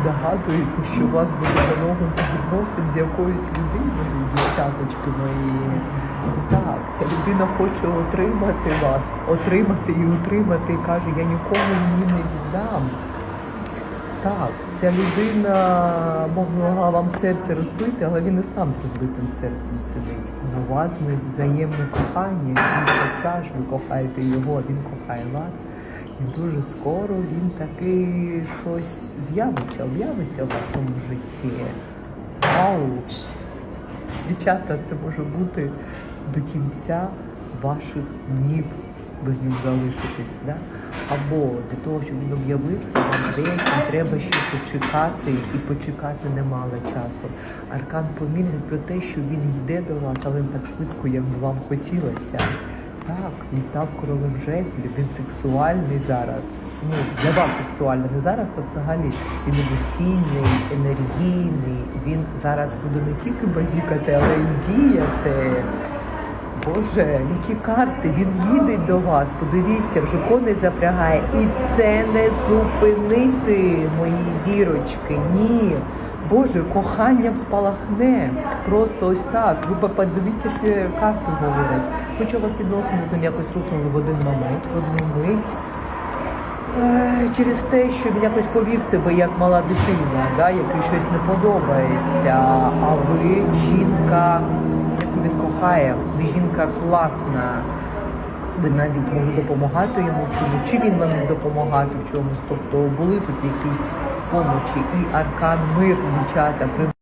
здогадуєте, що у вас буде моногамні відносин з якоюсь людиною, дівчаточки мої. Так, ця людина хоче отримати вас, отримати і утримати, і каже, я нікому її не віддам. Так, ця людина могла вам серце розбити, але він і сам з розбитим серцем сидить. У вас не взаємне кохання, він хоча ж ви кохаєте його, а він кохає вас. І дуже скоро він таки щось з'явиться, об'явиться в вашому житті. Вау! Дівчата, це може бути до кінця ваших днів ви з ним залишитесь. Да? Або для того, щоб він об'явився, вам деяким треба ще почекати, і почекати немало часу. Аркан помінить про те, що він йде до вас, але не так швидко, як би вам хотілося. Так, він став королем жезлів, він сексуальний зараз. Ну, для вас сексуальний, не зараз, а взагалі. Він емоційний, енергійний. Він зараз буде не тільки базікати, але й діяти. Боже, які карти, він їде до вас. Подивіться, вже коней запрягає. І це не зупинити, мої зірочки. Ні. Боже, кохання спалахне. Просто ось так. Ви подивіться, що карти говорять. Хоча у вас відносини з ним якось рухнули в один момент, в одну мить. Е, Через те, що він якось повів себе як мала дитина, да, якій щось не подобається. А ви жінка, яку він кохає, ви жінка класна. Ви навіть могли допомагати йому в чомусь, чи він вам міг допомагати в чомусь. Тобто були тут якісь помочі. І аркан мир, дівчата, при